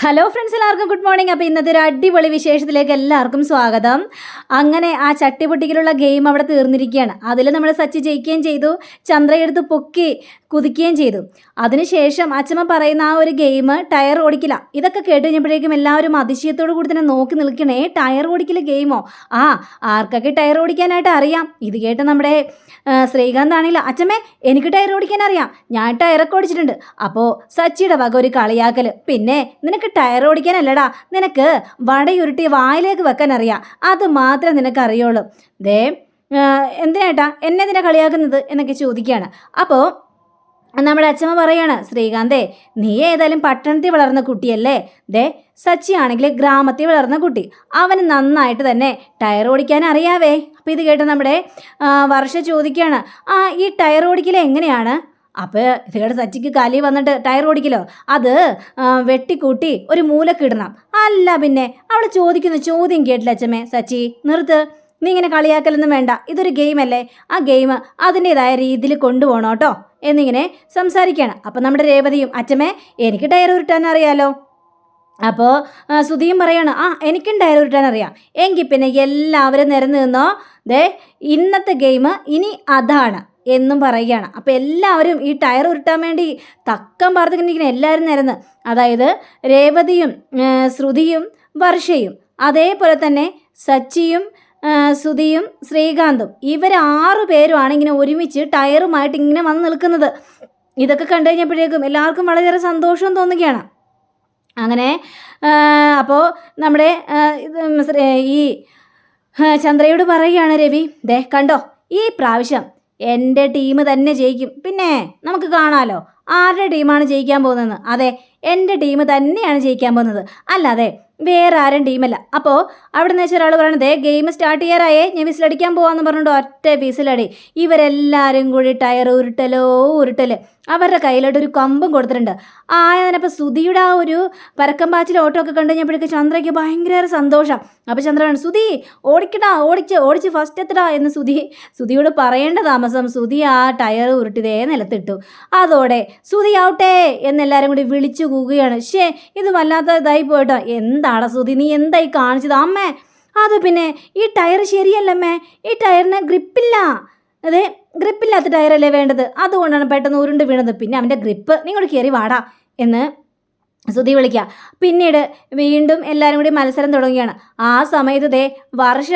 Hello friends എല്ലാവർക്കും good morning അപ്പോൾ ഇന്നത്തെ ഒരു അടിപൊളി വിശേഷത്തിലേക്ക് എല്ലാവർക്കും സ്വാഗതം. അങ്ങനെ ആ ചട്ടിപൊട്ടിക്കലുള്ള ഗെയിം അവിടെ തീർന്നിരിക്കുകയാണ്. അതിൽ നമ്മൾ സച്ചി ജയിക്കുകയും ചെയ്തു ചന്ദ്രയെടുത്ത് പൊക്കി കുതിക്കുകയും ചെയ്തു. അതിനുശേഷം അച്ഛമ്മ പറയുന്ന ആ ഒരു ഗെയിം ടയർ ഓടിക്കില്ല. ഇതൊക്കെ കേട്ട് കഴിഞ്ഞപ്പോഴേക്കും എല്ലാവരും അതിശയത്തോടു കൂടി തന്നെ നോക്കി നിൽക്കണേ ടയർ ഓടിക്കൽ ഗെയിമോ ആ ആർക്കൊക്കെ ടയർ ഓടിക്കാനായിട്ട് അറിയാം. ഇത് കേട്ട് നമ്മുടെ ശ്രീകാന്ത് ആണെങ്കിലും അച്ഛമ്മേ എനിക്ക് ടയർ ഓടിക്കാൻ അറിയാം. ഞാൻ ടയറൊക്കെ ഓടിച്ചിട്ടുണ്ട്. അപ്പോൾ സച്ചിയുടെ വക ഒരു കളിയാക്കൽ പിന്നെ നിനക്ക് ടയർ ഓടിക്കാനല്ലടാ. നിനക്ക് വടയുരുട്ടി വായിലേക്ക് വെക്കാൻ അറിയാം അത് മാത്രമേ നിനക്ക് അറിയുള്ളൂ ദേ എന്തിനേട്ടാ എന്നെ നിന കളിയാക്കുന്നത് എന്നൊക്കെ ചോദിക്കുകയാണ്. അപ്പോൾ നമ്മുടെ അച്ഛമ്മ പറയാണ് ശ്രീകാന്തേ നീ ഏതായാലും പട്ടണത്തിൽ വളർന്ന കുട്ടിയല്ലേ? ദേ സച്ചി ആണെങ്കിൽ ഗ്രാമത്തിൽ വളർന്ന കുട്ടി. അവന് നന്നായിട്ട് തന്നെ ടയർ ഓടിക്കാൻ അറിയാവേ. അപ്പോൾ ഇത് കേട്ട് നമ്മുടെ വർഷ ചോദിക്കുകയാണ് ആ ഈ ടയർ ഓടിക്കൽ എങ്ങനെയാണ്? അപ്പോൾ ഇതേടെ സച്ചിക്ക് കലി വന്നിട്ട് ടയർ ഓടിക്കലോ? അത് വെട്ടിക്കൂട്ടി ഒരു മൂലക്കിടണം അല്ല പിന്നെ അവൾ ചോദിക്കുന്ന ചോദ്യം കേട്ടില്ല അച്ഛമ്മേ? സച്ചി നിർത്ത്. നീ ഇങ്ങനെ കളിയാക്കലൊന്നും വേണ്ട. ഇതൊരു ഗെയിം അല്ലേ? ആ ഗെയിം അതിന്റെതായ രീതിയിൽ കൊണ്ടുപോകണം കേട്ടോ. എന്നിങ്ങനെ സംസാരിക്കുകയാണ് അപ്പം നമ്മുടെ രേവതിയും അച്ഛമ്മേ എനിക്ക് ടയർ ഉരുട്ടാൻ അറിയാലോ? അപ്പോൾ സുധിയും പറയാണ് ആ എനിക്കും ടയർ ഉരുട്ടാൻ അറിയാം. എങ്കിൽ പിന്നെ എല്ലാവരും നിരന്ന് നിന്നോ? ദേ ഇന്നത്തെ ഗെയിം ഇനി അതാണ്. എന്നും പറയുകയാണ്. അപ്പോൾ എല്ലാവരും ഈ ടയർ ഉരുട്ടാൻ വേണ്ടി തക്കം പാർത്തിങ്ങനെ എല്ലാവരും നിരന്ന് അതായത് രേവതിയും ശ്രുതിയും വർഷയും അതേപോലെ തന്നെ സച്ചിയും സുധിയും ശ്രീകാന്തും ഇവർ ആറു പേരുമാണ് ഇങ്ങനെ ഒരുമിച്ച് ടയറുമായിട്ട് ഇങ്ങനെ വന്ന് നിൽക്കുന്നത്. ഇതൊക്കെ കണ്ടു കഴിഞ്ഞപ്പോഴേക്കും എല്ലാവർക്കും വളരെയേറെ സന്തോഷം തോന്നുകയാണ്. അങ്ങനെ അപ്പോൾ നമ്മുടെ ഈ ചന്ദ്രയോട് പറയുകയാണ് രവി ദേ കണ്ടോ? ഈ പ്രാവശ്യം എന്റെ ടീം തന്നെ ജയിക്കും. പിന്നെ നമുക്ക് കാണാമല്ലോ ആരുടെ ടീമാണ് ജയിക്കാൻ പോകുന്നതെന്ന്? അതെ എന്റെ ടീം തന്നെയാണ് ജയിക്കാൻ പോകുന്നത്. അല്ലാതെ വേറെ ആരും ടീമല്ല. അപ്പോൾ അവിടെ നിന്ന് വെച്ച ഒരാൾ പറയണത് ഗെയിം സ്റ്റാർട്ട് ചെയ്യാറായേ ഞാൻ വിസിലടിക്കാൻ പോകാമെന്ന് പറഞ്ഞിട്ട് ഒറ്റ വിസിലടി ഇവരെല്ലാവരും കൂടി ടയർ ഉരുട്ടലോ ഉരുട്ടൽ അവരുടെ കയ്യിലോട്ട് ഒരു കമ്പും കൊടുത്തിട്ടുണ്ട്. ആയതിനപ്പോൾ സുധിയുടെ ആ ഒരു പരക്കം പാച്ചിൽ ഓട്ടോ ഒക്കെ കണ്ടു കഴിഞ്ഞപ്പോഴേക്ക് ചന്ദ്രയ്ക്ക് ഭയങ്കര സന്തോഷം. അപ്പോൾ ചന്ദ്രൻ സുധി ഓടിക്കടാ ഓടിച്ച് ഓടിച്ച് ഫസ്റ്റ് എത്തടാ എന്ന് സുധി സുധിയോട് പറയേണ്ട താമസം സുധി ആ ടയർ ഉരുട്ടിതേ നിലത്തിട്ടു. അതോടെ സുധി ആവട്ടെ എന്നെല്ലാവരും കൂടി വിളിച്ചു കൂകുകയാണ് ഷേ ഇത് വല്ലാത്ത ഇതായി പോയിട്ടോ. എന്താടാ സുധി നീ എന്തായി കാണിച്ചത്? അമ്മേ അത് പിന്നെ ഈ ടയർ ശരിയല്ലമ്മേ. ഈ ടയറിന് ഗ്രിപ്പില്ല. അതെ ഗ്രിപ്പില്ലാത്ത ടയറല്ലേ വേണ്ടത്? അതുകൊണ്ടാണ് പെട്ടെന്ന് ഉരുണ്ട് വീണത്. പിന്നെ അവന്റെ ഗ്രിപ്പ് നിങ്ങോട്ട് കയറി വാടാ എന്ന് സുധി വിളിക്കുക പിന്നീട് വീണ്ടും എല്ലാവരും കൂടി മത്സരം തുടങ്ങുകയാണ്. ആ സമയത്ത് ദേ വർഷ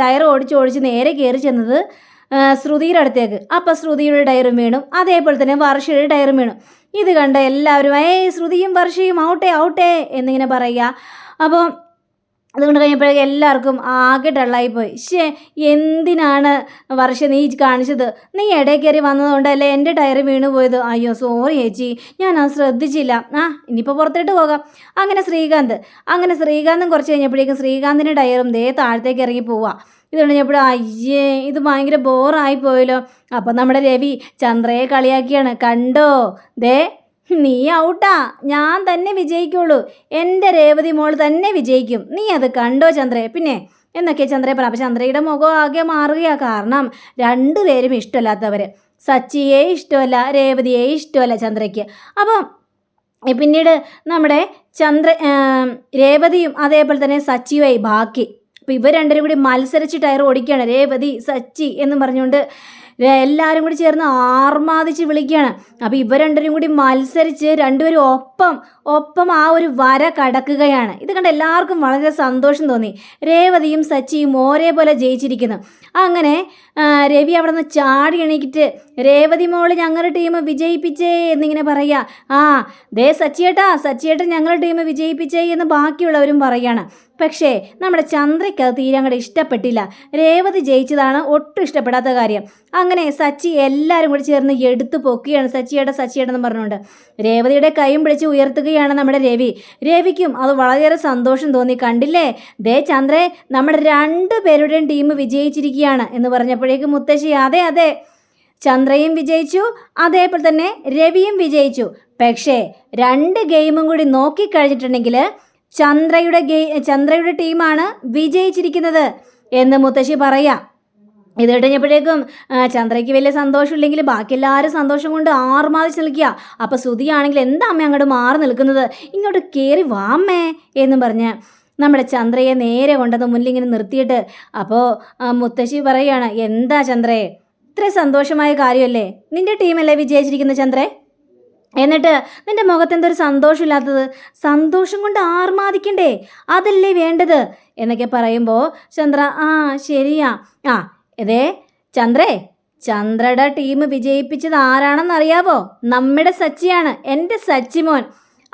ടയർ ഓടിച്ച് ഓടിച്ച് നേരെ കയറി ചെന്നത് ശ്രുതിയുടെ അടുത്തേക്ക്. അപ്പം ശ്രുതിയുടെ ടയറും വീണു. അതേപോലെ തന്നെ വർഷയുടെ ടയറും വീണു. ഇത് കണ്ട എല്ലാവരും ഏ ശ്രുതിയും വർഷയും ഔട്ടേ ഔട്ടേ എന്നിങ്ങനെ പറയുക. അപ്പോൾ അതുകൊണ്ട് കഴിഞ്ഞപ്പോഴേക്കും എല്ലാവർക്കും ആകെ ഡള്ളായിപ്പോയി. ശേ എന്തിനാണ് വർഷ നീ കാണിച്ചത്? നീ ഇടയിൽ കയറി വന്നതുകൊണ്ടല്ലേ എന്റെ ടയർ വീണു പോയത്? അയ്യോ സോറി ചേച്ചി ഞാൻ അത് ശ്രദ്ധിച്ചില്ല. ആ ഇനിയിപ്പോൾ പുറത്തോട്ട് പോകാം. അങ്ങനെ ശ്രീകാന്ത് അങ്ങനെ ശ്രീകാന്തും കുറച്ച് കഴിഞ്ഞപ്പോഴേക്കും ശ്രീകാന്തിന്റെ ടയറും ദേ താഴത്തേക്ക് ഇറങ്ങി പോവാ. ഇത് കഴിഞ്ഞപ്പോഴും അയ്യേ ഇത് ഭയങ്കര ബോറായി പോയല്ലോ. അപ്പം നമ്മുടെ രവി ചന്ദ്രയെ കളിയാക്കിയാണ്. കണ്ടോ? ദേ നീ ഔട്ടാ ഞാൻ തന്നെ വിജയിക്കുള്ളൂ. എന്റെ രേവതി മോൾ തന്നെ വിജയിക്കും. നീ അത് കണ്ടോ ചന്ദ്രയെ പിന്നെ എന്നൊക്കെ ചന്ദ്രയെ പറ അപ്പം ചന്ദ്രയുടെ മുഖം ആകെ മാറുകയാണ് കാരണം രണ്ടുപേരും ഇഷ്ടമല്ലാത്തവർ സച്ചിയെ ഇഷ്ടമല്ല രേവതിയെ ഇഷ്ടമല്ല ചന്ദ്രയ്ക്ക്. അപ്പം പിന്നീട് നമ്മുടെ ചന്ദ്ര രേവതിയും അതേപോലെ തന്നെ സച്ചിയുമായി ബാക്കി. അപ്പോൾ ഇവർ രണ്ടുപേരും കൂടി മത്സരിച്ച് ടയർ ഓടിക്കുകയാണ്. രേവതി സച്ചി എന്നും പറഞ്ഞുകൊണ്ട് എല്ലാവരും കൂടി ചേർന്ന് ആർമാദിച്ച് വിളിക്കുകയാണ്. അപ്പോൾ ഇവർ രണ്ടുപേരും കൂടി മത്സരിച്ച് രണ്ടുപേരും ഒപ്പം ഒപ്പം ആ ഒരു വര കടക്കുകയാണ്. ഇത് കണ്ട് എല്ലാവർക്കും വളരെ സന്തോഷം തോന്നി. രേവതിയും സച്ചിയും ഒരേപോലെ ജയിച്ചിരിക്കുന്നു. അങ്ങനെ രവി അവിടെ നിന്ന് ചാടി എണീക്കിട്ട് രേവതി മോൾ ഞങ്ങളുടെ ടീം വിജയിപ്പിച്ചേ എന്നിങ്ങനെ പറയുക. ആ ദേ സച്ചിയേട്ടാ സച്ചിയേട്ടൻ ഞങ്ങളുടെ ടീം വിജയിപ്പിച്ചേ എന്ന് ബാക്കിയുള്ളവരും പറയാണ് പക്ഷേ നമ്മുടെ ചന്ദ്രയ്ക്ക് അത് തീരെ അങ്ങോട്ട് ഇഷ്ടപ്പെട്ടില്ല. രേവതി ജയിച്ചതാണ് ഒട്ടും ഇഷ്ടപ്പെടാത്ത കാര്യം. അങ്ങനെ സച്ചി എല്ലാവരും കൂടി ചേർന്ന് എടുത്തു പൊക്കുകയാണ് സച്ചിയേട്ട സച്ചിയേട്ടെന്ന് പറഞ്ഞുകൊണ്ട്. രേവതിയുടെ കൈയും പിടിച്ച് ഉയർത്തുകയാണ് നമ്മുടെ രവി. രവിക്കും അത് വളരെയേറെ സന്തോഷം തോന്നി. കണ്ടില്ലേ? ദേ ചന്ദ്രേ നമ്മുടെ രണ്ട് പേരുടെയും ടീം വിജയിച്ചിരിക്കുകയാണ് എന്ന് പറഞ്ഞപ്പോഴേക്കും മുത്തശ്ശി അതെ അതെ. ചന്ദ്രയും വിജയിച്ചു അതേപോലെ തന്നെ രവിയും വിജയിച്ചു. പക്ഷേ രണ്ട് ഗെയിമും കൂടി നോക്കിക്കഴിഞ്ഞിട്ടുണ്ടെങ്കിൽ ചന്ദ്രയുടെ ഗെയി ചന്ദ്രയുടെ ടീമാണ് വിജയിച്ചിരിക്കുന്നത് എന്ന് മുത്തശ്ശി പറയാം. ഇത് കഴിഞ്ഞപ്പോഴേക്കും ചന്ദ്രയ്ക്ക് വലിയ സന്തോഷമില്ലെങ്കിൽ ബാക്കി എല്ലാവരും സന്തോഷം കൊണ്ട് ആർമാതിച്ച് നിൽക്കുക. അപ്പോൾ ശ്രുതിയാണെങ്കിൽ എന്താ അമ്മ അങ്ങോട്ട് മാറി നിൽക്കുന്നത്? ഇങ്ങോട്ട് കയറി വാമ്മേ എന്നും പറഞ്ഞ് നമ്മുടെ ചന്ദ്രയെ നേരെ കൊണ്ടത് മുന്നിലിങ്ങനെ നിർത്തിയിട്ട് അപ്പോൾ മുത്തശ്ശി പറയുകയാണ് എന്താ ചന്ദ്രയെ ഇത്ര സന്തോഷമായ കാര്യമല്ലേ? നിന്റെ ടീമല്ലേ വിജയിച്ചിരിക്കുന്നത് ചന്ദ്രേ? എന്നിട്ട് നിന്റെ മുഖത്ത് എന്തൊരു സന്തോഷമില്ലാത്തത്? സന്തോഷം കൊണ്ട് ആർമാദിക്കണ്ടേ? അതല്ലേ വേണ്ടത്? എന്നൊക്കെ പറയുമ്പോൾ ചന്ദ്ര ആ ശരിയാ. ആ ഇതേ ചന്ദ്രേ ചന്ദ്രയുടെ ടീം വിജയിപ്പിച്ചത് ആരാണെന്ന് അറിയാവോ നമ്മുടെ സച്ചിയാണ് എന്റെ സച്ചി മോൻ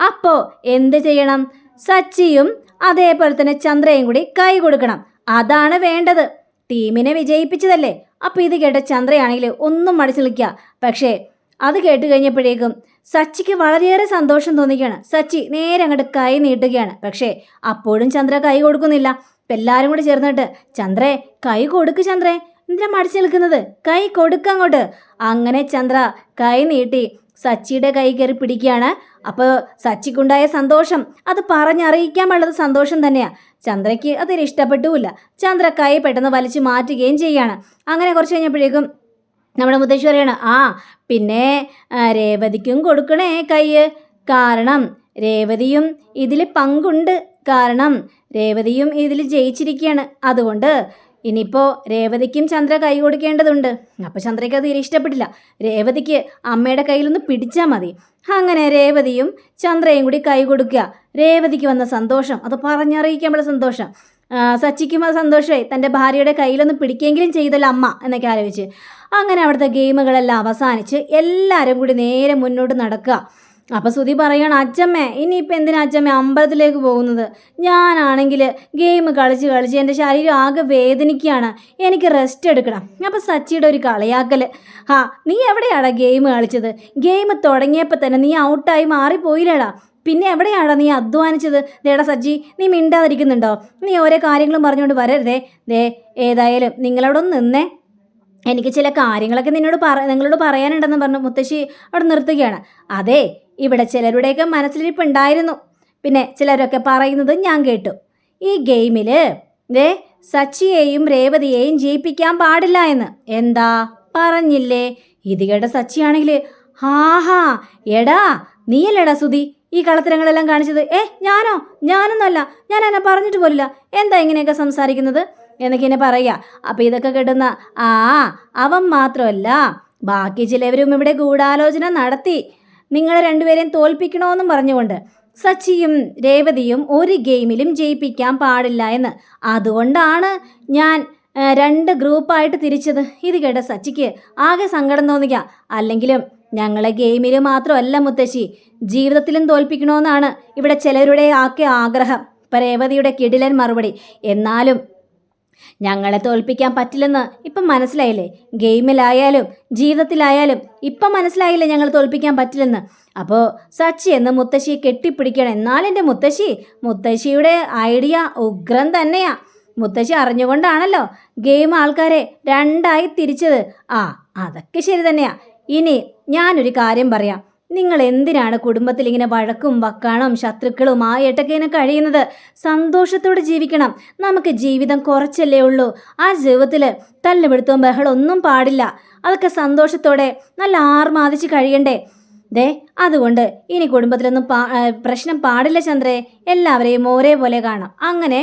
അപ്പോൾ എന്ത് ചെയ്യണം? സച്ചിയും അതേപോലെ തന്നെ ചന്ദ്രയും കൂടി കൈ കൊടുക്കണം. അതാണ് വേണ്ടത്. ടീമിനെ വിജയിപ്പിച്ചതല്ലേ. അപ്പോൾ ഇത് കേട്ട ചന്ദ്രയാണെങ്കിൽ ഒന്നും മടിച്ചു നിൽക്കുക. പക്ഷേ അത് കേട്ട് കഴിഞ്ഞപ്പോഴേക്കും സച്ചിക്ക് വളരെയേറെ സന്തോഷം തോന്നിക്കുകയാണ്. സച്ചി നേരെ അങ്ങോട്ട് കൈ നീട്ടുകയാണ്. പക്ഷേ അപ്പോഴും ചന്ദ്ര കൈ കൊടുക്കുന്നില്ല. ഇപ്പം എല്ലാവരും കൂടി ചേർന്നിട്ട് ചന്ദ്രേ കൈ കൊടുക്ക് ചന്ദ്രേ. എന്തിനാ മടിച്ചു നിൽക്കുന്നത്? കൈ കൊടുക്ക അങ്ങോട്ട്. അങ്ങനെ ചന്ദ്ര കൈ നീട്ടി സച്ചിയുടെ കൈ കയറി പിടിക്കുകയാണ്. അപ്പോൾ സച്ചിക്കുണ്ടായ സന്തോഷം അത് പറഞ്ഞറിയിക്കാൻ പാടുള്ളത് സന്തോഷം തന്നെയാണ് ചന്ദ്രയ്ക്ക് അതിൽ ഇഷ്ടപ്പെട്ടുമില്ല. ചന്ദ്ര കൈ പെട്ടെന്ന് വലിച്ചു മാറ്റുകയും ചെയ്യുകയാണ് അങ്ങനെ കുറച്ച് കഴിഞ്ഞപ്പോഴേക്കും നമ്മുടെ മുത്തശ്ശി പറയാണ് ആ പിന്നെ രേവതിക്കും കൊടുക്കണേ കൈ കാരണം രേവതിയും ഇതിൽ പങ്കുണ്ട്. കാരണം രേവതിയും ഇതിൽ ജയിച്ചിരിക്കുകയാണ് അതുകൊണ്ട് ഇനിയിപ്പോൾ രേവതിക്കും ചന്ദ്ര കൈ കൊടുക്കേണ്ടതുണ്ട്. അപ്പോൾ ചന്ദ്രയ്ക്ക് അത് തീരെ ഇഷ്ടപ്പെട്ടില്ല. രേവതിക്ക് അമ്മയുടെ കയ്യിലൊന്ന് പിടിച്ചാൽ മതി. അങ്ങനെ രേവതിയും ചന്ദ്രയും കൂടി കൈ കൊടുക്കുക. രേവതിക്ക് വന്ന സന്തോഷം. അത് പറഞ്ഞറിയിക്കാൻ പറ്റുന്ന സന്തോഷം. സച്ചിക്കും അത് സന്തോഷമായി തന്റെ ഭാര്യയുടെ കയ്യിലൊന്ന് പിടിക്കെങ്കിലും ചെയ്തല്ലോ അമ്മ എന്നൊക്കെ ആലോചിച്ച്. അങ്ങനെ അവിടുത്തെ ഗെയിമുകളെല്ലാം അവസാനിച്ച് എല്ലാവരും കൂടി നേരെ മുന്നോട്ട് നടക്കുക. അപ്പോൾ സുധി പറയണം അച്ഛമ്മേ ഇനിയിപ്പോൾ എന്തിനാ അച്ഛമ്മ അമ്പലത്തിലേക്ക് പോകുന്നത്? ഞാനാണെങ്കിൽ ഗെയിം കളിച്ച് കളിച്ച് എന്റെ ശരീരം ആകെ വേദനിക്കുകയാണ്. എനിക്ക് റെസ്റ്റ് എടുക്കണം. അപ്പോൾ സച്ചിയുടെ ഒരു കളിയാക്കൽ ആ നീ എവിടെയാടാ ഗെയിം കളിച്ചത്? ഗെയിം തുടങ്ങിയപ്പോൾ തന്നെ നീ ഔട്ടായി മാറിപ്പോയില്ലേടാ. പിന്നെ എവിടെയാണ് നീ അധ്വാനിച്ചത്? ദേടാ സജ്ജി നീ മിണ്ടാതിരിക്കുന്നുണ്ടോ? നീ ഓരോ കാര്യങ്ങളും പറഞ്ഞുകൊണ്ട് വരരുതേ. ദേ ഏതായാലും നിങ്ങളവിടെ ഒന്ന് നിന്നേ. എനിക്ക് ചില കാര്യങ്ങളൊക്കെ നിന്നോട് പറ നിങ്ങളോട് പറയാനുണ്ടെന്ന് പറഞ്ഞു മുത്തശ്ശി അവിടെ നിർത്തുകയാണ്. അതെ ഇവിടെ ചിലരുടെയൊക്കെ മനസ്സിലിരിപ്പുണ്ടായിരുന്നു. പിന്നെ ചിലരൊക്കെ പറയുന്നത് ഞാൻ കേട്ടു. ഈ ഗെയിമിൽ ദേ സച്ചിയെയും രേവതിയെയും ജയിപ്പിക്കാൻ പാടില്ല എന്ന്. എന്താ? പറഞ്ഞില്ലേ? ഇത് കേട്ട സച്ചിയാണെങ്കിൽ ഹാഹാ എടാ നീയല്ലേടാ സുധി? ഈ കളത്തരങ്ങളെല്ലാം കാണിച്ചത് ഏ ഞാനോ? ഞാനൊന്നല്ല. ഞാൻ എന്നെ പറഞ്ഞിട്ട് പോലില്ല. എന്താ ഇങ്ങനെയൊക്കെ സംസാരിക്കുന്നത്? എന്നൊക്കെ എന്നെ പറയുക. അപ്പം ഇതൊക്കെ കിട്ടുന്ന ആ അവൻ മാത്രമല്ല. ബാക്കി ചിലവരും ഇവിടെ ഗൂഢാലോചന നടത്തി നിങ്ങളെ രണ്ടുപേരെയും തോൽപ്പിക്കണമെന്നും പറഞ്ഞുകൊണ്ട് സച്ചിയും രേവതിയും ഒരു ഗെയിമിലും ജയിപ്പിക്കാൻ പാടില്ല എന്ന്. അതുകൊണ്ടാണ് ഞാൻ രണ്ട് ഗ്രൂപ്പായിട്ട് തിരിച്ചത്. ഇത് കേട്ട സച്ചിക്ക് ആകെ സങ്കടം തോന്നിക്കുക. അല്ലെങ്കിലും ഞങ്ങളെ ഗെയിമിൽ മാത്രമല്ല മുത്തശ്ശി. ജീവിതത്തിലും തോൽപ്പിക്കണമെന്നാണ് ഇവിടെ ചിലരുടെ ആക്കെ ആഗ്രഹം. ഇപ്പം രേവതിയുടെ കിടിലൻ മറുപടി. എന്നാലും ഞങ്ങളെ തോൽപ്പിക്കാൻ പറ്റില്ലെന്ന് ഇപ്പം മനസ്സിലായില്ലേ? ഗെയിമിലായാലും ജീവിതത്തിലായാലും ഇപ്പം മനസ്സിലായില്ലേ ഞങ്ങൾ തോൽപ്പിക്കാൻ പറ്റില്ലെന്ന്? അപ്പോൾ സച്ചി എന്ന് മുത്തശ്ശിയെ കെട്ടിപ്പിടിക്കണം. എന്നാലെന്റെ മുത്തശ്ശി മുത്തശ്ശിയുടെ ഐഡിയ ഉഗ്രം തന്നെയാ. മുത്തശ്ശി അറിഞ്ഞുകൊണ്ടാണല്ലോ ഗെയിം ആൾക്കാരെ രണ്ടായി തിരിച്ചത്. ആ അതൊക്കെ ശരി തന്നെയാ. ഇനി ഞാനൊരു കാര്യം പറയാം. നിങ്ങൾ എന്തിനാണ് കുടുംബത്തിൽ ഇങ്ങനെ വഴക്കും വക്കാണും ശത്രുക്കളും ആയിട്ടൊക്കെ ഇങ്ങനെ കഴിയുന്നത്? സന്തോഷത്തോടെ ജീവിക്കണം. നമുക്ക് ജീവിതം കുറച്ചല്ലേ ഉള്ളൂ. ആ ജീവിതത്തിൽ തല്ലുപിടുത്തവും ബഹളം ഒന്നും പാടില്ല. അതൊക്കെ സന്തോഷത്തോടെ നല്ല ആർമാദിച്ച് കഴിയണ്ടേ? ദേ അതുകൊണ്ട് ഇനി കുടുംബത്തിലൊന്നും പാ പ്രശ്നം പാടില്ല ചന്ദ്രേ. എല്ലാവരെയും ഒരേപോലെ കാണാം. അങ്ങനെ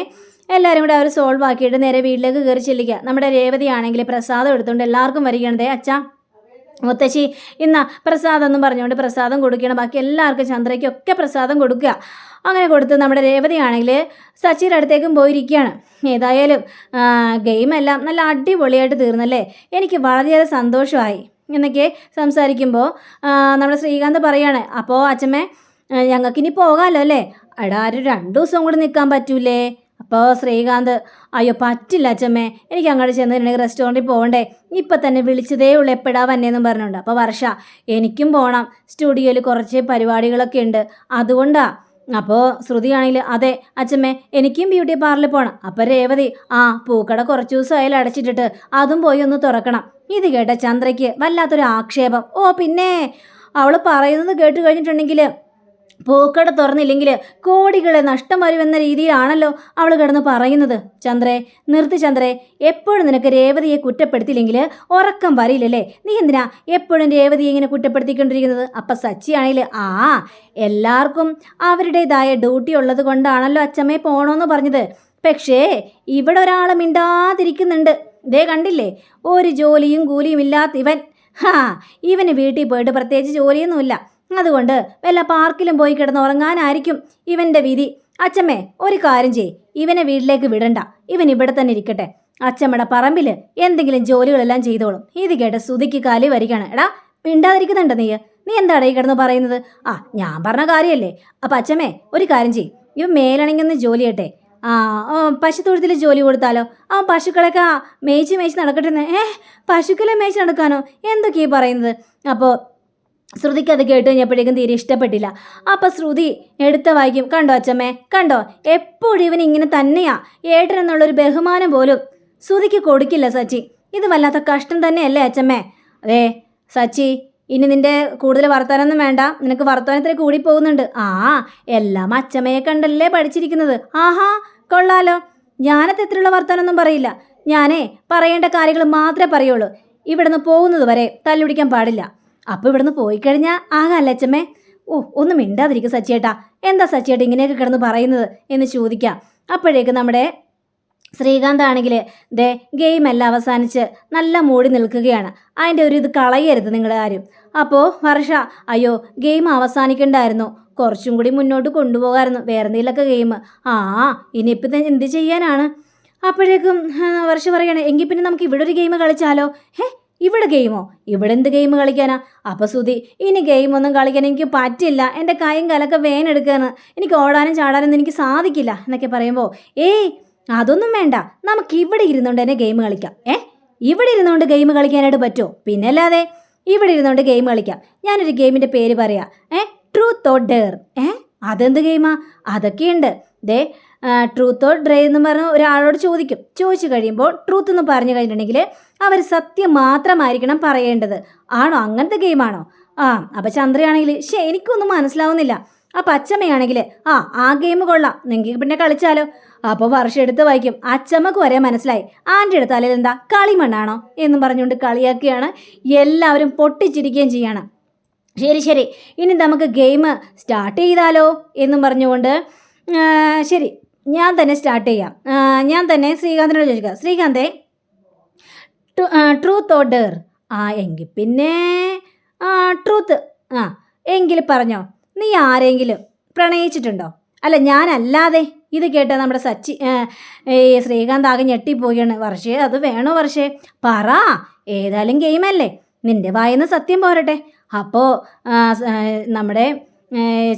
എല്ലാവരും കൂടെ അവർ സോൾവ് ആക്കിയിട്ട് നേരെ വീട്ടിലേക്ക് കയറി ചെല്ലിക്കുക നമ്മുടെ രേവതി ആണെങ്കിൽ പ്രസാദം എടുത്തുകൊണ്ട് എല്ലാവർക്കും വരികയാണ്. ദേ അച്ഛാ. മുത്തശ്ശി ഇന്ന പ്രസാദം എന്നും പറഞ്ഞുകൊണ്ട് പ്രസാദം കൊടുക്കണം ബാക്കി എല്ലാവർക്കും ചന്ദ്രയ്ക്കൊക്കെ പ്രസാദം കൊടുക്കുക. അങ്ങനെ കൊടുത്ത് നമ്മുടെ രേവതിയാണെങ്കിൽ സച്ചിയുടെ അടുത്തേക്കും പോയിരിക്കുകയാണ്. ഏതായാലും ഗെയിമെല്ലാം നല്ല അടിപൊളിയായിട്ട് തീർന്നല്ലേ? എനിക്ക് വളരെയേറെ സന്തോഷമായി. എന്നൊക്കെ സംസാരിക്കുമ്പോൾ നമ്മുടെ ശ്രീകാന്ത് പറയാണ് അപ്പോൾ അച്ഛമ്മേ ഞങ്ങൾക്കിനി പോകാമല്ലോ അല്ലേ? എടാ ഒരു രണ്ട് ദിവസം കൂടി നിൽക്കാൻ പറ്റൂലേ? അപ്പോൾ ശ്രീകാന്ത് അയ്യോ പറ്റില്ല അച്ഛമ്മേ എനിക്ക് അങ്ങോട്ട് ചെന്നിട്ടുണ്ടെങ്കിൽ റെസ്റ്റോറന്റിൽ പോകണ്ടേ. ഇപ്പം തന്നെ വിളിച്ചതേ ഉള്ളൂ എപ്പോഴാ വന്നേന്നും പറഞ്ഞുണ്ട് അപ്പോൾ വർഷ എനിക്കും പോകണം സ്റ്റുഡിയോയിൽ കുറച്ച് പരിപാടികളൊക്കെ ഉണ്ട്. അതുകൊണ്ടാ. അപ്പോൾ ശ്രുതിയാണെങ്കിൽ അതെ അച്ഛമ്മേ എനിക്കും ബ്യൂട്ടി പാർലറിൽ പോകണം അപ്പോൾ രേവതി ആ പൂക്കട കുറച്ച് ദിവസമായാലും അടച്ചിട്ടിട്ട്. അതും പോയി ഒന്ന് തുറക്കണം. ഇത് കേട്ട ചന്ദ്രയ്ക്ക് വല്ലാത്തൊരു ആക്ഷേപം. ഓ പിന്നെ. അവൾ പറയുന്നത് കേട്ട് കഴിഞ്ഞിട്ടുണ്ടെങ്കിൽ പൂക്കട തുറന്നില്ലെങ്കിൽ കോടികളെ നഷ്ടം വരുമെന്ന രീതിയിലാണല്ലോ അവൾ കിടന്ന് പറയുന്നത്. ചന്ദ്രേ നിർത്തി ചന്ദ്രേ. എപ്പോഴും നിനക്ക് രേവതിയെ കുറ്റപ്പെടുത്തിയില്ലെങ്കിൽ ഉറക്കം വരില്ലല്ലേ? നീ എന്തിനാ എപ്പോഴും രേവതിയെ ഇങ്ങനെ കുറ്റപ്പെടുത്തിക്കൊണ്ടിരിക്കുന്നത്? അപ്പം സച്ചിയാണെങ്കിൽ ആ എല്ലാവർക്കും അവരുടേതായ ഡ്യൂട്ടി ഉള്ളത് കൊണ്ടാണല്ലോ അച്ഛമ്മേ പോകണമെന്ന് പറഞ്ഞത്. പക്ഷേ ഇവിടെ ഒരാൾ മിണ്ടാതിരിക്കുന്നുണ്ട്. ദേ കണ്ടില്ലേ? ഒരു ജോലിയും കൂലിയും ഇല്ലാത്ത ഇവൻ. ഹാ ഇവന് വീട്ടിൽ പോയിട്ട് പ്രത്യേകിച്ച് ജോലിയൊന്നുമില്ല. അതുകൊണ്ട് വല്ല പാർക്കിലും പോയി കിടന്ന് ഉറങ്ങാനായിരിക്കും ഇവന്റെ വിധി. അച്ഛമ്മേ ഒരു കാര്യം ചെയ് ഇവനെ വീട്ടിലേക്ക് വിടണ്ട. ഇവൻ ഇവിടെ തന്നെ ഇരിക്കട്ടെ. അച്ഛമ്മയുടെ പറമ്പിൽ എന്തെങ്കിലും ജോലികളെല്ലാം ചെയ്തോളും. ഇത് കേട്ട് സുതിക്ക് കാലി വരികയാണ്. എടാ മിണ്ടാതിരിക്കുന്നുണ്ട് നീ? നീ എന്താ ഇടയിൽ കിടന്ന് പറയുന്നത്? ആ ഞാൻ പറഞ്ഞ കാര്യമല്ലേ അപ്പം അച്ഛമ്മേ ഒരു കാര്യം ചെയ് ഇവ മേലണങ്ങുന്ന ജോലി ആ പശുത്തൊഴുത്തിൽ ജോലി കൊടുത്താലോ? ആ പശുക്കളൊക്കെ മേച്ച് മേച്ച് നടക്കട്ടെ ഏഹ് പശുക്കളെ മേച്ച് നടക്കാനോ? എന്തൊക്കെയാ പറയുന്നത്? അപ്പോൾ ശ്രുതിക്ക് അത് കേട്ട് കഴിഞ്ഞപ്പോഴേക്കും തീരെ ഇഷ്ടപ്പെട്ടില്ല. അപ്പം ശ്രുതി എടുത്ത വായിക്കും കണ്ടോ അച്ചമ്മേ കണ്ടോ എപ്പോഴും ഇവൻ ഇങ്ങനെ തന്നെയാ ഏട്ടൻ എന്നുള്ളൊരു ബഹുമാനം പോലും ശ്രുതിക്ക് കൊടുക്കില്ല സച്ചി. ഇത് വല്ലാത്ത കഷ്ടം തന്നെയല്ലേ അച്ചമ്മേ അതെ സച്ചി ഇനി നിന്റെ കൂടുതൽ വർത്തമാനമൊന്നും വേണ്ട. നിനക്ക് വർത്തമാനത്തിൽ കൂടി പോകുന്നുണ്ട്. ആ എല്ലാം അച്ചമ്മയെ കണ്ടല്ലേ പഠിച്ചിരിക്കുന്നത്. ആഹാ കൊള്ളാലോ. ഞാനത് എത്രയുള്ള വർത്തമാനമൊന്നും പറയില്ല. ഞാനേ പറയേണ്ട കാര്യങ്ങൾ മാത്രമേ പറയുള്ളൂ. ഇവിടുന്ന് പോകുന്നത് വരെ തല്ലുപിടിക്കാൻ പാടില്ല. അപ്പോൾ ഇവിടുന്ന് പോയി കഴിഞ്ഞാൽ ആകാല്ലേ അല്ലച്ചമ്മേ ഓ ഒന്ന് മിണ്ടാതിരിക്കും സച്ചിയേട്ടാ. എന്താ സച്ചിയേട്ട ഇങ്ങനെയൊക്കെ കിടന്ന് പറയുന്നത് എന്ന് ചോദിക്കാം. അപ്പോഴേക്ക് നമ്മുടെ ശ്രീകാന്ത് ആണെങ്കിൽ ദേ ഗെയിം എല്ലാം അവസാനിച്ച് നല്ല മൂടി നിൽക്കുകയാണ്. അതിന്റെ ഒരു ഇത് കളയരുത് നിങ്ങൾ ആരും. അപ്പോൾ വർഷ അയ്യോ ഗെയിം അവസാനിക്കണ്ടായിരുന്നു. കുറച്ചും കൂടി മുന്നോട്ട് കൊണ്ടുപോകാമായിരുന്നു വേറെ എന്തെങ്കിലുമൊക്കെ ഗെയിം ആ ഇനിയിപ്പോൾ എന്ത് ചെയ്യാനാണ്? അപ്പോഴേക്കും വർഷ പറയുകയാണ് എങ്കിൽ പിന്നെ നമുക്ക് ഇവിടെ ഒരു ഗെയിം കളിച്ചാലോ? ഹേ ഇവിടെ ഗെയിമോ? ഇവിടെ എന്ത് ഗെയിം കളിക്കാനാ? അപ്പോൾ സുതി ഇനി ഗെയിമൊന്നും കളിക്കാൻ എനിക്ക് പറ്റില്ല. എന്റെ കൈയും കലൊക്കെ വേനെടുക്കാന്ന് എനിക്ക് ഓടാനും ചാടാനും എനിക്ക് സാധിക്കില്ല എന്നൊക്കെ പറയുമ്പോൾ ഏയ് അതൊന്നും വേണ്ട. നമുക്ക് ഇവിടെ ഇരുന്നുകൊണ്ട് തന്നെ ഗെയിം കളിക്കാം. ഏ? ഇവിടെ ഇരുന്നുകൊണ്ട് ഗെയിം കളിക്കാനായിട്ട് പറ്റുമോ പിന്നെ അല്ലാതെ ഇവിടെ ഇരുന്നുകൊണ്ട് ഗെയിം കളിക്കാം. ഞാനൊരു ഗെയിമിന്റെ പേര് പറയാം. ഏ? ട്രൂത്ത് ഓർ ഡെയർ ഏ? അതെന്ത് ഗെയിമാ? അതൊക്കെയുണ്ട്. ദേ ട്രൂത്ത് ഓർ ഡ്രേ എന്ന് പറഞ്ഞ് ഒരാളോട് ചോദിക്കും. ചോദിച്ചു കഴിയുമ്പോൾ ട്രൂത്ത് എന്ന് പറഞ്ഞു കഴിഞ്ഞിട്ടുണ്ടെങ്കിൽ അവർ സത്യം മാത്രമായിരിക്കണം പറയേണ്ടത്. ആണോ അങ്ങനത്തെ ഗെയിമാണോ ആ അപ്പം ചന്ദ്രയാണെങ്കിൽ ശേ എനിക്കൊന്നും മനസ്സിലാവുന്നില്ല. ആ പച്ചമ്മയാണെങ്കിൽ ആ ആ ഗെയിം കൊള്ളാം. നിങ്ങൾക്ക് പിന്നെ കളിച്ചാലോ? അപ്പോൾ വർഷം എടുത്ത് വായിക്കും. അച്ചമ്മക്ക് വരെ മനസ്സിലായി. ആന്റെ അടുത്ത് അല്ലെങ്കിൽ എന്താ കളിമണ്ണാണോ എന്നും പറഞ്ഞുകൊണ്ട് കളിയാക്കുകയാണ്. എല്ലാവരും പൊട്ടിച്ചിരിക്കുകയും ചെയ്യണം. ശരി ശരി. ഇനി നമുക്ക് ഗെയിം സ്റ്റാർട്ട് ചെയ്താലോ? എന്നും പറഞ്ഞുകൊണ്ട് ശരി. ഞാൻ തന്നെ സ്റ്റാർട്ട് ചെയ്യാം. ഞാൻ തന്നെ ശ്രീകാന്തിനോട് ചോദിക്കാം. ശ്രീകാന്തേ ട്രൂത്ത് ഓർ ഡെയർ ആ എങ്കിൽ പിന്നെ ആ ട്രൂത്ത് ആ എങ്കിൽ പറഞ്ഞോ നീ ആരെങ്കിലും പ്രണയിച്ചിട്ടുണ്ടോ? അല്ല ഞാനല്ലാതെ ഇത് കേട്ട നമ്മുടെ സച്ചി ഈ ശ്രീകാന്ത് ആകെ ഞെട്ടിപ്പോവുകയാണ്. വർഷേ അത് വേണോ വർഷേ? പറ ഏതായാലും ഗെയിമല്ലേ. നിന്റെ വായന്ന് സത്യം പോരട്ടെ. അപ്പോൾ നമ്മുടെ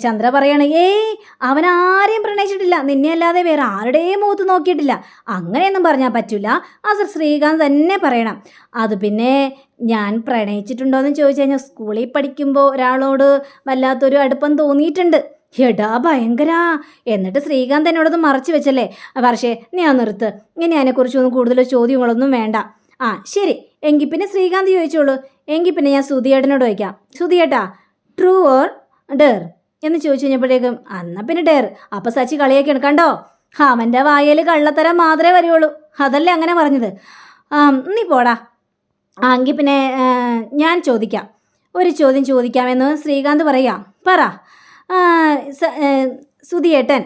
ചന്ദ്ര പറയാണ് ഏയ് അവൻ ആരെയും പ്രണയിച്ചിട്ടില്ല. നിന്നെ അല്ലാതെ വേറെ ആരുടെയും മുഖത്ത് നോക്കിയിട്ടില്ല. അങ്ങനെയൊന്നും പറഞ്ഞാൽ പറ്റില്ല അത് ശ്രീകാന്ത് തന്നെ പറയണം അത് പിന്നെ ഞാൻ പ്രണയിച്ചിട്ടുണ്ടോയെന്ന് ചോദിച്ചു കഴിഞ്ഞാൽ സ്കൂളിൽ പഠിക്കുമ്പോൾ ഒരാളോട് വല്ലാത്തൊരു അടുപ്പം തോന്നിയിട്ടുണ്ട്. എടാ ഭയങ്കര. എന്നിട്ട് ശ്രീകാന്ത് എന്നോടത് മറച്ചു വെച്ചല്ലേ? പക്ഷേ നീ ആ നിർത്ത്. ഇനി അതിനെക്കുറിച്ചൊന്നും കൂടുതൽ ചോദ്യങ്ങളൊന്നും വേണ്ട. ആ ശരി. എങ്കിൽ പിന്നെ ശ്രീകാന്ത് ചോദിച്ചോളൂ. എങ്കിൽ പിന്നെ ഞാൻ സുധിയേട്ടനോട് ചോദിക്കാം. സുധിയേട്ടാ ട്രൂ ഓർ ഡെയർ എന്ന് ചോദിച്ചു കഴിഞ്ഞപ്പോഴേക്കും അന്നാ പിന്നെ ഡേർ. അപ്പം സച്ചി കളിയൊക്കെയാണ് കണ്ടോ? അവന്റെ വായയിൽ കള്ളത്തരം മാത്രമേ വരുള്ളൂ. അതല്ലേ അങ്ങനെ പറഞ്ഞത്. നീ പോടാ. എങ്കിൽ പിന്നെ ഞാൻ ചോദിക്കാം. ഒരു ചോദ്യം ചോദിക്കാമെന്ന് ശ്രീകാന്ത് പറയാം. പറ. സുധിയേട്ടൻ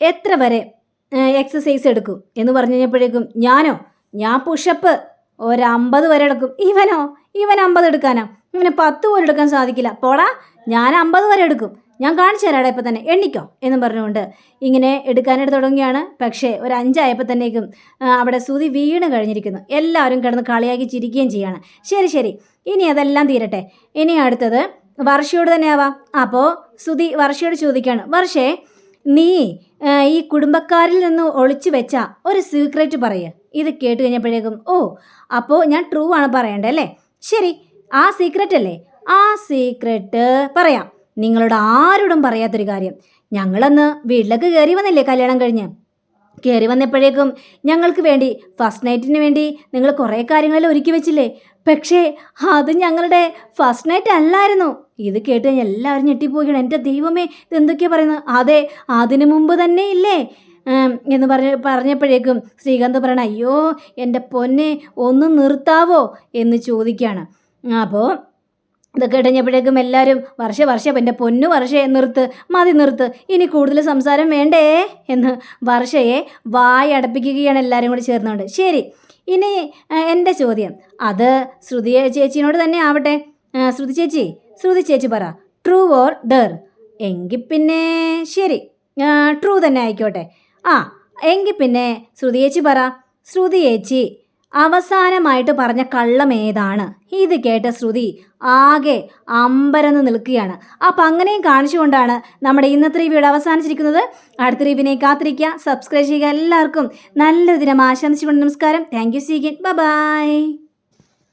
എത്ര വരെ എക്സസൈസ് എടുക്കും? എന്ന് പറഞ്ഞു കഴിഞ്ഞപ്പോഴേക്കും ഞാനോ? ഞാൻ പുഷപ്പ് ഒരു അമ്പത് വരെ എടുക്കും. ഇവനോ? ഇവൻ അമ്പത് എടുക്കാനോ? ഇവന് പത്ത് പോലും എടുക്കാൻ സാധിക്കില്ല. പോടാ ഞാൻ അമ്പത് വരെ എടുക്കും. ഞാൻ കാണിച്ചു തരാടാ ഇപ്പം തന്നെ. എണ്ണിക്കോ എന്ന് പറഞ്ഞുകൊണ്ട് ഇങ്ങനെ എടുക്കാനായിട്ട് തുടങ്ങിയാണ് പക്ഷേ ഒരു അഞ്ചായപ്പോൾ തന്നേക്കും. അവിടെ സുതി വീണ് കഴിഞ്ഞിരിക്കുന്നു. എല്ലാവരും കിടന്ന് കളിയാക്കി ചിരിക്കുകയും ചെയ്യാണ്. ശരി ശരി. ഇനി അതെല്ലാം തീരട്ടെ. ഇനി അടുത്തത് വർഷയോട് തന്നെ ആവാം അപ്പോൾ സുതി വർഷയോട് ചോദിക്കുകയാണ്. വർഷേ നീ ഈ കുടുംബക്കാരിൽ നിന്ന് ഒളിച്ചു വെച്ച ഒരു സീക്രറ്റ് പറയുക ഇത് കേട്ട് കഴിഞ്ഞപ്പോഴേക്കും ഓ അപ്പോൾ ഞാൻ ട്രൂ ആണ് പറയേണ്ടത് അല്ലേ? ശരി. ആ സീക്രറ്റ് അല്ലേ? ആ സീക്രട്ട് പറയാം. നിങ്ങളോട് ആരോടും പറയാത്തൊരു കാര്യം. ഞങ്ങളന്ന് വീട്ടിലേക്ക് കയറി വന്നില്ലേ കല്യാണം കഴിഞ്ഞ്? കയറി വന്നപ്പോഴേക്കും ഞങ്ങൾക്ക് വേണ്ടി ഫസ്റ്റ് നൈറ്റിന് വേണ്ടി നിങ്ങൾ കുറേ കാര്യങ്ങളെല്ലാം ഒരുക്കി വെച്ചില്ലേ? പക്ഷേ അത് ഞങ്ങളുടെ ഫസ്റ്റ് നൈറ്റ് അല്ലായിരുന്നു. ഇത് കേട്ട് കഴിഞ്ഞാൽ എല്ലാവരും ഞെട്ടിപ്പോവുകയാണ്. എന്റെ ദൈവമേ ഇത് ഇതെന്തൊക്കെയാണ് പറയുന്നത്? അതെ അതിനു മുമ്പ് തന്നെ ഇല്ലേ? എന്ന് പറഞ്ഞ് പറഞ്ഞപ്പോഴേക്കും ശ്രീകാന്ത് പറയണ അയ്യോ എന്റെ പൊന്നെ ഒന്ന് നിർത്താവോ? എന്ന് ചോദിക്കുകയാണ്. അപ്പോൾ ഇതൊക്കെ ഇടഞ്ഞപ്പോഴേക്കും എല്ലാവരും വർഷ വർഷം എന്റെ പൊന്നു വർഷയെ നിർത്ത് മതി നിർത്ത് ഇനി കൂടുതൽ സംസാരം വേണ്ടേ എന്ന് വർഷയെ വായടപ്പിക്കുകയാണ് എല്ലാവരും കൂടി ചേർന്നുകൊണ്ട്. ശരി ഇനി എന്റെ ചോദ്യം. അത് ശ്രുതി ചേച്ചിനോട് തന്നെ ആവട്ടെ. ശ്രുതി ചേച്ചി ശ്രുതി ചേച്ചി പറ. ട്രൂ ഓർ ഡർ എങ്കിൽ പിന്നെ ശരി ട്രൂ തന്നെ ആയിക്കോട്ടെ. ആ എങ്കിൽ പിന്നെ ശ്രുതി ചേച്ചി പറ. ശ്രുതി ചേച്ചി അവസാനമായിട്ട് പറഞ്ഞ കള്ളം ഏതാണ് ഇത് കേട്ട ശ്രുതി ആകെ അമ്പരന്ന് നിൽക്കുകയാണ്. അപ്പം അങ്ങനെയും കാണിച്ചുകൊണ്ടാണ് നമ്മുടെ ഇന്നത്തെ റിവ്യൂടെ അവസാനിച്ചിരിക്കുന്നത്. അടുത്ത റിവ്യൂവിനെ കാത്തിരിക്കുക. സബ്സ്ക്രൈബ് ചെയ്യുക എല്ലാവർക്കും നല്ലൊരു ദിനം ആശംസിച്ചുകൊണ്ട് നമസ്കാരം. Thank you സീഗൻ by